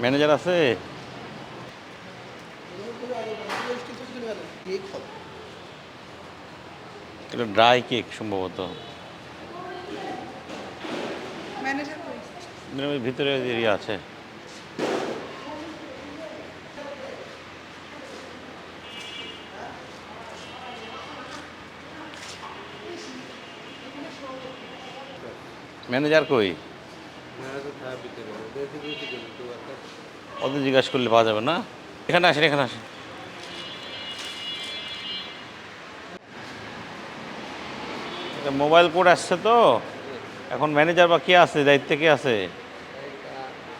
Manager আছে? এটা dry cake সম্ভবত। ভিতরে এরিয়া আছে। ম্যানেজার কই? ওদের জিজ্ঞাসা করলে পাওয়া যাবে না? এখানে আসেন এখানে আসেন। মোবাইল কোড আসছে তো? এখন ম্যানেজার বা কে আছে, দায়িত্বে কে আছে?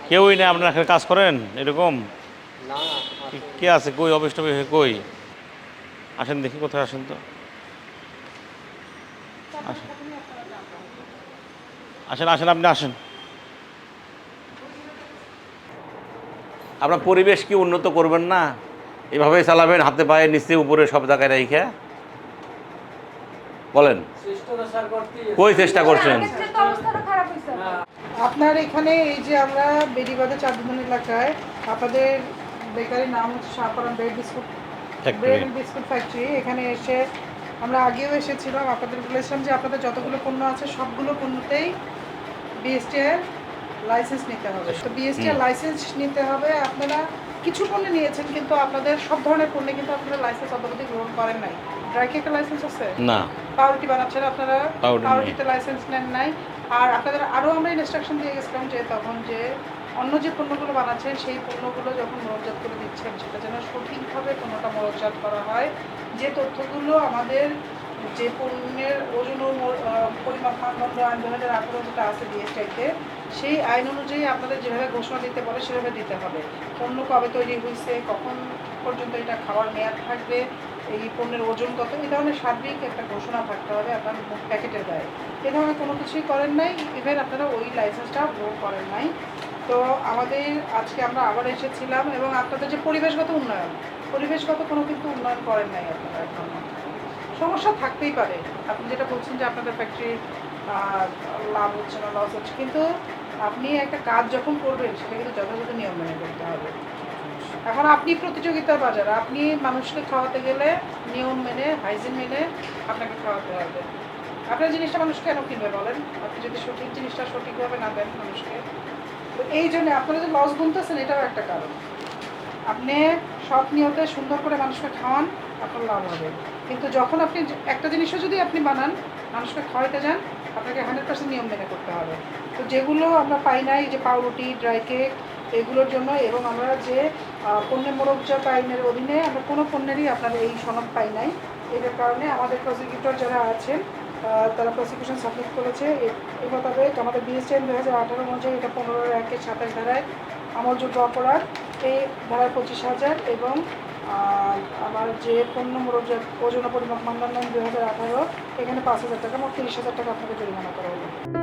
কেউই না আপনারা এখানে কাজ করেন, এরকম? কে আছে, কই, অফিস টফিস কই? আসেন দেখি কোথায় আসেন তো। আসেন। আসেন, আপনি আসেন। আপনার পরিবেশ কি উন্নত করবেন না? এভাবে চালাবেন হাতে পায়ে নিচে উপরে সব জায়গায় রেখে? বলেন। কই চেষ্টা করছেন? আপনার এখানে এই যে আমরা বেরিবাদে চাঁদন এলাকায় আপনাদের বেকারির নাম হচ্ছে Shahporan bread biscuit. Bread biscuit factory. এখানে এসে আমরা আগেও এসেছিলাম আপনাদের বলেছিলাম যে আপনাদের যতগুলো পণ্য আছে সবগুলো পণ্যতেই বিএসটি এর লাইসেন্স নিতে হবে। তো বিএসটি লাইসেন্স নিতে হবে। আপনারা কিছু পণ্য নিয়েছেন কিন্তু আপনাদের সব ধরনের পণ্যে কিন্তু আপনারা লাইসেন্স অদ্যাবধি গ্রহণ করেন নাই। ড্রাই কেকের লাইসেন্স আছে? না। পাউরুটি বানাচ্ছেন আপনারা? পাউরুটি পাউরুটিতে লাইসেন্স নেন নাই। আর আপনাদের আরও আমরা ইনস্ট্রাকশন দিয়ে গেছিলাম যে তখন যে অন্য যে পণ্যগুলো বানাচ্ছেন সেই পণ্যগুলো যখন মোড়কজাত করে দিচ্ছেন সেটা যেন সঠিকভাবে পণ্যটা মোড়কজাত করা হয়। যে তথ্যগুলো আমাদের যে পণ্যের ওজন পরিমাপ মানদণ্ড আইন দু হাজার আঠারো যেটা আছে ডিএসটাইতে সেই আইন অনুযায়ী আপনাদের যেভাবে ঘোষণা দিতে বলে, সেভাবে দিতে হবে। পণ্য কবে তৈরি হয়েছে কখন পর্যন্ত এটা খাওয়ার মেয়াদ থাকবে, এই পণ্যের ওজন কত, এই ধরনের সার্বিক একটা ঘোষণা থাকতে হবে আপনার প্যাকেটের গায়ে। এ ধরনের কোনো কিছুই করেন নাই ইভেন আপনারা ওই লাইসেন্সটা গ্রো করেন নাই। তো আমাদের আজকে আমরা আবার এসেছিলাম এবং আপনাদের যে পরিবেশগত উন্নয়ন, পরিবেশগত কোনো কিন্তু উন্নয়ন করেন নাই আপনারা এখন। সমস্যা থাকতেই পারে। আপনি যেটা বলছেন যে আপনাদের ফ্যাক্টরি লাভ হচ্ছে না লস হচ্ছে, কিন্তু আপনি একটা কাজ যখন করবেন, সেটা কিন্তু যথাযথ নিয়ম মেনে করতে হবে। এখন আপনি প্রতিযোগিতার বাজার, আপনি মানুষকে খাওয়াতে গেলে নিয়ম মেনে হাইজিন মেনে আপনাকে খাওয়াতে হবে। আপনার জিনিসটা মানুষ কেন কিনবে বলেন? আপনি যদি সঠিক জিনিসটা সঠিকভাবে না দেন মানুষকে। তো এই জন্য আপনারা যে লস গুনতেছেন, এটাও একটা কারণ। আপনি সৎ নিয়তে সুন্দর করে মানুষকে খাওয়ান আপনার লাভ হবে। কিন্তু যখন আপনি একটা জিনিসও যদি আপনি বানান, মানুষকে খাওয়াইতে যান, আপনাকে হান্ড্রেড পার্সেন্ট নিয়ম মেনে করতে হবে। তো যেগুলো আমরা পাই নাই, যে পাউরুটি, ড্রাই কেক, এগুলোর জন্য এবং আমরা যে পণ্যের মোড়কজাত আইনের অধীনে আমরা কোনো পণ্যেরই আপনার এই সনদ পাই নাই। এটার কারণে আমাদের প্রসিকিউটর যারা আছেন তারা প্রসিকিউশন সাবমিট করেছে। এ- মোতাবেক আমাদের বিএসএন দু হাজার আঠারো অনুযায়ী এটা পনেরো একের সাতাশ ধারায় আমলযোগ্য অপরাধ এই ধারায় পঁচিশ হাজার এবং আমার যে পণ্য মূলক ওজন পরিমাপ মানদণ্ড দু হাজার আঠারো, এখানে পাঁচ হাজার টাকা মোট তিরিশ হাজার টাকা আপনাকে জরিমানা করা হলো।